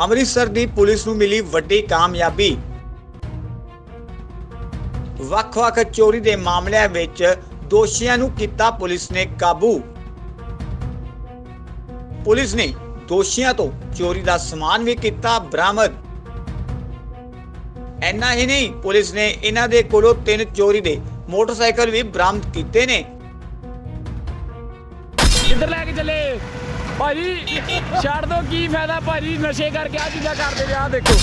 ਅੰਮ੍ਰਿਤਸਰ ਦੀ police ਨੂੰ ਮਿਲੀ ਵੱਡੀ ਕਾਮਯਾਬੀ। ਵੱਖ-ਵੱਖ ਚੋਰੀ ਦੇ ਮਾਮਲਿਆਂ ਵਿੱਚ ਦੋਸ਼ੀਆਂ ਨੂੰ ਕੀਤਾ ਪੁਲਿਸ ਨੇ ਕਾਬੂ। ਪੁਲਿਸ ਨੇ ਦੋਸ਼ੀਆਂ ਤੋਂ ਚੋਰੀ ਦਾ ਸਮਾਨ ਵੀ ਕੀਤਾ ਬਰਾਮਦ। ਇੰਨਾ ਹੀ ਨਹੀਂ, ਪੁਲਿਸ ਨੇ ਇਹਨਾਂ ਦੇ ਕੋਲੋਂ ਤਿੰਨ ਚੋਰੀ ਦੇ ਮੋਟਰਸਾਈਕਲ ਵੀ ਬਰਾਮਦ ਕੀਤੇ ਨੇ। ਕਿੱਧਰ ਲੈ ਕੇ ਚੱਲੇ। ਭਾਜੀ, ਛੱਡ ਦੋ, ਕੀ ਫਾਇਦਾ ਭਾਜੀ? ਨਸ਼ੇ ਕਰਕੇ ਆ ਚੀਜ਼ਾਂ ਕਰਦੇ ਨੇ ਆ ਦੇਖੋ।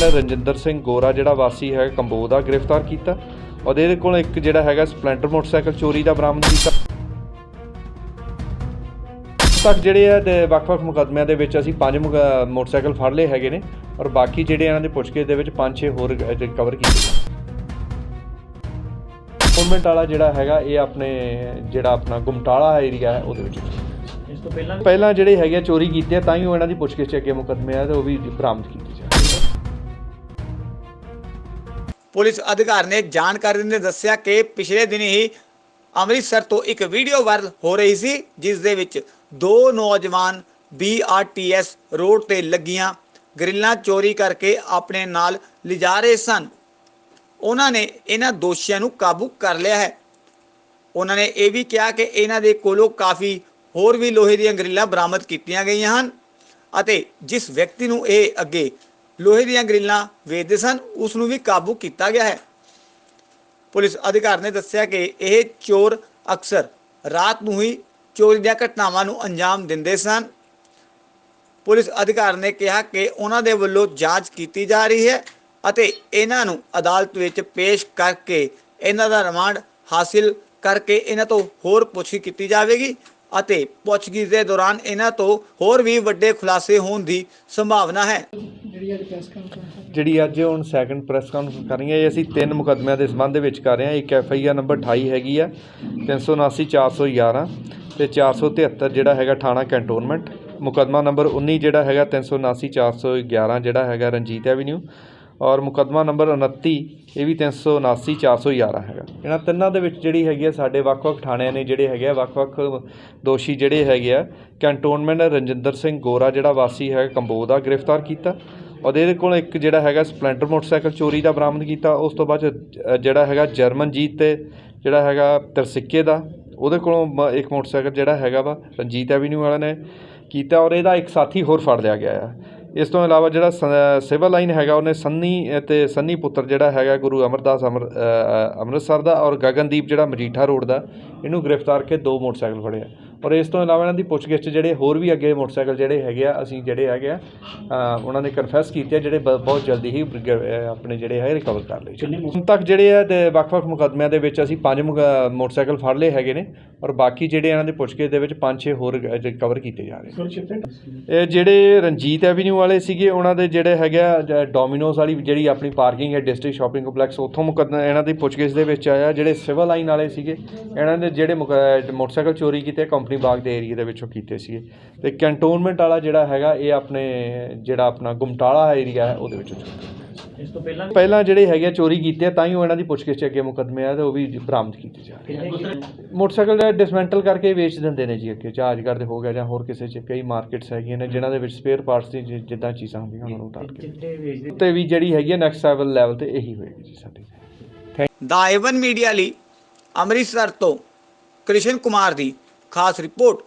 ਨੇ ਰਜਿੰਦਰ ਸਿੰਘ ਗੋਰਾ, ਜਿਹੜਾ ਵਾਸੀ ਹੈ ਕੰਬੋ ਦਾ, ਗ੍ਰਿਫਤਾਰ ਕੀਤਾ। ਔਰ ਇਹਦੇ ਕੋਲ ਇੱਕ ਜਿਹੜਾ ਹੈਗਾ ਸਪਲੈਂਡਰ ਮੋਟਰਸਾਈਕਲ ਚੋਰੀ ਦਾ ਬਰਾਮਦ ਕੀਤਾ। ਤੱਕ ਜਿਹੜੇ ਆ ਵੱਖ-ਵੱਖ ਮੁਕੱਦਮਿਆਂ ਦੇ ਵਿੱਚ ਅਸੀਂ ਪੰਜ ਮੋਟਰਸਾਈਕਲ ਫੜ ਲਏ ਹੈਗੇ ਨੇ। ਔਰ ਬਾਕੀ ਜਿਹੜੇ ਇਹਨਾਂ ਦੇ ਪੁੱਛਗਿੱਛ ਦੇ ਵਿੱਚ ਪੰਜ ਛੇ ਹੋਰ ਕਵਰ ਕੀਤੇ। ਗਵਰਨਮੈਂਟ ਵਾਲਾ ਜਿਹੜਾ ਹੈਗਾ ਇਹ ਆਪਣੇ ਜਿਹੜਾ ਆਪਣਾ ਗੁਮਟਾਲਾ ਏਰੀਆ ਹੈ ਉਹਦੇ ਵਿੱਚ। ਇਸ ਤੋਂ ਪਹਿਲਾਂ ਪਹਿਲਾਂ ਜਿਹੜੇ ਹੈਗੇ ਚੋਰੀ ਕੀਤੇ ਤਾਂ ਹੀ ਉਹ ਇਹਨਾਂ ਦੀ ਪੁੱਛਗਿੱਛ ਅੱਗੇ ਮੁਕੱਦਮੇ ਆ ਤੇ ਉਹ ਵੀ ਬਰਾਮਦ ਕੀਤੇ ਜਾ ਪੁਲਿਸ ਅਧਿਕਾਰੀ ਨੇ ਜਾਣਕਾਰੀ ਦਿੰਦੇ ਦੱਸਿਆ ਕਿ ਪਿਛਲੇ ਦਿਨ ਹੀ ਅੰਮ੍ਰਿਤਸਰ ਤੋਂ ਇੱਕ ਵੀਡੀਓ ਵਾਇਰਲ ਹੋ ਰਹੀ ਸੀ ਜਿਸ ਦੇ ਵਿੱਚ ਦੋ ਨੌਜਵਾਨ BRTS ਰੋਡ ਤੇ ਲੱਗੀਆਂ। ਗ੍ਰਿਲਾਂ ਚੋਰੀ ਕਰਕੇ ਆਪਣੇ ਨਾਲ ਲਿਜਾ ਰਹੇ ਸਨ। ਉਹਨਾਂ ਨੇ ਇਹਨਾਂ ਦੋਸ਼ੀਆਂ ਨੂੰ ਕਾਬੂ ਕਰ ਲਿਆ ਹੈ। ਉਹਨਾਂ ਨੇ ਇਹ ਵੀ ਕਿਹਾ ਕਿ ਇਹਨਾਂ ਦੇ ਕੋਲੋਂ ਕਾਫੀ ਹੋਰ ਵੀ ਲੋਹੇ ਦੀਆਂ ਗ੍ਰਿਲਾਂ ਬਰਾਮਦ ਕੀਤੀਆਂ ਗਈਆਂ ਹਨ ਅਤੇ ਜਿਸ ਵਿਅਕਤੀ ਨੂੰ ਇਹ ਅੱਗੇ ਲੋਹੇ ਦੀਆਂ ਗ੍ਰਿਲਾਂ ਵੇਚਦੇ ਸਨ, ਉਸ ਨੂੰ ਵੀ ਕਾਬੂ ਕੀਤਾ ਗਿਆ ਹੈ। ਪੁਲਿਸ ਅਧਿਕਾਰੀ ਨੇ ਦੱਸਿਆ ਕਿ ਇਹ ਚੋਰ ਅਕਸਰ ਰਾਤ ਨੂੰ ਹੀ ਚੋਰੀ ਦੀਆਂ ਘਟਨਾਵਾਂ ਨੂੰ ਅੰਜਾਮ ਦਿੰਦੇ ਸਨ। ਪੁਲਿਸ ਅਧਿਕਾਰੀ ਨੇ ਕਿਹਾ ਕਿ ਉਹਨਾਂ ਦੇ ਵੱਲੋਂ ਜਾਂਚ ਕੀਤੀ ਜਾ ਰਹੀ ਹੈ ਅਤੇ ਇਹਨਾਂ ਨੂੰ ਅਦਾਲਤ ਵਿੱਚ ਪੇਸ਼ ਕਰਕੇ ਇਹਨਾਂ ਦਾ ਰਿਮਾਂਡ ਹਾਸਿਲ ਕਰਕੇ ਇਹਨਾਂ ਤੋਂ ਹੋਰ ਪੁੱਛਗਿੱਛ ਕੀਤੀ ਜਾਵੇਗੀ ਅਤੇ ਪੁੱਛਗਿੱਛ ਦੇ ਦੌਰਾਨ ਇਹਨਾਂ ਤੋਂ ਹੋਰ ਵੀ ਵੱਡੇ ਖੁਲਾਸੇ ਹੋਣ ਦੀ ਸੰਭਾਵਨਾ ਹੈ। ਜਿਹੜੀ ਅੱਜ ਹੁਣ ਸੈਕੰਡ ਪ੍ਰੈਸ ਕਾਨਫਰੰਸ ਕਰ ਰਹੀ ਹੈ ਇਹ ਅਸੀਂ ਤਿੰਨ ਮੁਕੱਦਮਿਆਂ ਦੇ ਸੰਬੰਧ ਦੇ ਵਿੱਚ ਕਰ ਰਹੇ ਹਾਂ। ਇੱਕ ਐਫ ਆਈ ਆਰ ਨੰਬਰ 28 ਹੈਗੀ ਆ 379 411 ਤੇ 473 ਜਿਹੜਾ ਹੈਗਾ ਥਾਣਾ ਕੈਂਟੋਨਮੈਂਟ ਮੁਕੱਦਮਾ ਨੰਬਰ 19 ਜਿਹੜਾ ਹੈਗਾ 379 411 ਜਿਹੜਾ ਹੈਗਾ ਰਣਜੀਤ ਐਵੀਨਿਊ ਔਰ ਮੁਕੱਦਮਾ ਨੰਬਰ 29 ਇਹ ਵੀ 379 411 ਹੈਗਾ। ਇਹਨਾਂ ਤਿੰਨਾਂ ਦੇ ਵਿੱਚ ਜਿਹੜੀ ਹੈਗੀ ਆ, ਸਾਡੇ ਵੱਖ-ਵੱਖ ਥਾਣਿਆਂ ਨੇ ਜਿਹੜੇ ਹੈਗੇ ਆ, ਵੱਖ-ਵੱਖ ਦੋਸ਼ੀ ਜਿਹੜੇ ਹੈਗੇ ਆ, ਕੈਂਟੋਨਮੈਂਟ ਰਣਜਿੰਦਰ ਸਿੰਘ ਗੋਰਾ ਜਿਹੜਾ ਵਾਸੀ ਹੈ ਕੰਬੋ ਦਾ ਗ੍ਰਿਫਤਾਰ ਕੀਤਾ। ਔਰ ਇਹਦੇ ਕੋਲ ਇੱਕ ਜਿਹੜਾ ਹੈਗਾ, ਸਪਲੈਂਡਰ ਮੋਟਰਸਾਈਕਲ ਚੋਰੀ ਦਾ ਬਰਾਮਦ ਕੀਤਾ। ਉਸ ਤੋਂ ਬਾਅਦ ਜਿਹੜਾ ਹੈਗਾ, ਜਰਮਨਜੀਤ ਤੇ ਜਿਹੜਾ ਹੈਗਾ, ਤਰਸਿੱਕੇ ਦਾ, ਉਹਦੇ ਕੋਲੋਂ ਮ- ਇੱਕ ਮੋਟਰਸਾਈਕਲ ਜਿਹੜਾ ਹੈਗਾ ਵਾ, ਰਣਜੀਤ ਐਵੀਨਿਊ ਵਾਲਿਆਂ ਨੇ ਕੀਤਾ। ਔਰ ਇਹਦਾ ਇੱਕ ਸਾਥੀ ਹੋਰ ਫੜ ਲਿਆ ਗਿਆ ਆ। ਇਸ ਤੋਂ ਇਲਾਵਾ ਜਿਹੜਾ ਸ- ਸਿਵਲ ਲਾਈਨ ਹੈਗਾ, ਉਹਨੇ ਸੰਨੀ ਅਤੇ ਸੰਨੀ ਪੁੱਤਰ ਜਿਹੜਾ ਹੈਗਾ ਗੁਰੂ ਅਮਰਦਾਸ ਅਮਰ ਅੰਮ੍ਰਿਤਸਰ ਦਾ ਔਰ ਗਗਨਦੀਪ ਜਿਹੜਾ ਮਜੀਠਾ ਰੋਡ ਦਾ, ਇਹਨੂੰ ਗ੍ਰਿਫਤਾਰ ਕੇ ਦੋ ਮੋਟਰਸਾਈਕਲ ਫੜੇ ਆ। ਔਰ ਇਸ ਤੋਂ ਇਲਾਵਾ ਇਹਨਾਂ ਦੀ ਪੁੱਛਗਿੱਛ ਜਿਹੜੇ ਹੋਰ ਵੀ ਅੱਗੇ ਮੋਟਰਸਾਈਕਲ ਜਿਹੜੇ ਹੈਗੇ ਆ ਅਸੀਂ ਜਿਹੜੇ ਹੈਗੇ ਆ ਉਹਨਾਂ ਨੇ ਕਨਫੈਸ ਕੀਤੇ ਜਿਹੜੇ ਬਹੁਤ ਜਲਦੀ ਹੀ ਆਪਣੇ ਜਿਹੜੇ ਹੈ ਰਿਕਵਰ ਕਰ ਲਏ। ਹੁਣ ਤੱਕ ਜਿਹੜੇ ਆ ਤੇ ਵੱਖ-ਵੱਖ ਮੁਕੱਦਮਿਆਂ ਦੇ ਵਿੱਚ ਅਸੀਂ ਪੰਜ ਮੋਟਰਸਾਈਕਲ ਫੜ ਲਏ ਹੈਗੇ ਨੇ ਔਰ ਬਾਕੀ ਜਿਹੜੇ ਇਹਨਾਂ ਦੇ ਪੁੱਛਗਿੱਛ ਦੇ ਵਿੱਚ ਪੰਜ ਛੇ ਹੋਰ ਰਿਕਵਰ ਕੀਤੇ ਜਾ ਰਹੇ ਨੇ। ਇਹ ਜਿਹੜੇ ਰਣਜੀਤ ਐਵੀਨਿਊ ਵਾਲੇ ਸੀਗੇ ਉਹਨਾਂ ਦੇ ਜਿਹੜੇ ਹੈਗੇ ਡੋਮਿਨੋਜ਼ ਵਾਲੀ ਜਿਹੜੀ ਆਪਣੀ ਪਾਰਕਿੰਗ ਹੈ ਡਿਸਟ੍ਰਿਕਟ ਸ਼ਾਪਿੰਗ ਕੰਪਲੈਕਸ ਉੱਥੋਂ ਮੁਕੱਦਮਾ ਇਹਨਾਂ ਦੀ ਪੁੱਛਗਿੱਛ ਦੇ ਵਿੱਚ ਆਇਆ। ਜਿਹੜੇ ਸਿਵਲ ਲਾਈਨ ਵਾਲੇ ਸੀਗੇ ਇਹਨਾਂ ਦੇ ਜਿਹੜੇ ਮੋਟਰਸਾਈਕਲ ਚੋਰੀ ਕੀਤੇ ਕੰਪਨੀ ਬਾਗ ਦੇ ਏਰੀਆ ਦੇ ਵਿੱਚੋਂ ਕੀਤੇ ਸੀਗੇ। ਤੇ ਕੈਂਟੋਨਮੈਂਟ ਵਾਲਾ ਜਿਹੜਾ ਹੈਗਾ ਇਹ ਆਪਣੇ ਜਿਹੜਾ ਆਪਣਾ ਗੁਮਟਾਲਾ ਏਰੀਆ ਹੈ ਉਹਦੇ ਵਿੱਚੋਂ ਇਸ ਤੋਂ ਪਹਿਲਾਂ ਪਹਿਲਾਂ ਜਿਹੜੇ ਹੈਗੇ ਆ ਚੋਰੀ ਕੀਤੇ ਆ, ਤਾਂ ਹੀ ਉਹ ਇਹਨਾਂ ਦੀ ਪੁੱਛਗਿੱਛ ਅੱਗੇ ਮੁਕੱਦਮੇ ਆ ਤੇ ਉਹ ਵੀ ਬਰਾਮਦ ਕੀਤੇ ਜਾ ਰਹੇ। ਮੋਟਰਸਾਈਕਲ ਦਾ ਡਿਸਮੈਂਟਲ ਕਰਕੇ ਵੇਚ ਦਿੰਦੇ ਨੇ ਜੀ ਅੱਗੇ ਜਹਾਜ਼ ਕਰਦੇ ਹੋ ਗਿਆ ਜਾਂ ਹੋਰ ਕਿਸੇ 'ਚ ਕਈ ਮਾਰਕੀਟਸ ਹੈਗੀਆਂ ਨੇ ਜਿਨ੍ਹਾਂ ਦੇ ਵਿੱਚ ਸਪੇਅਰ ਪਾਰਟਸ ਦੀ ਜਿੱਦਾਂ ਚੀਜ਼ਾਂ ਹੁੰਦੀਆਂ ਉਹਨਾਂ ਨੂੰ ਉਤਾਰ ਕੇ। ਤੇ ਵੀ ਜਿਹੜੀ ਹੈਗੀ ਹੈ ਨੈਕਸਟ ਲੈਵਲ ਲੈਵਲ ਤੇ ਇਹੀ ਹੋਏਗੀ ਜੀ ਸਾਡੀ। ਦਾ ਏਵਨ ਮੀਡੀਆ ਲਈ ਅੰਮ੍ਰਿਤਸਰ ਤੋਂ ਕ੍ਰਿਸ਼ਨ ਕੁਮਾਰ ਦੀ ਖਾਸ ਰਿਪੋਰਟ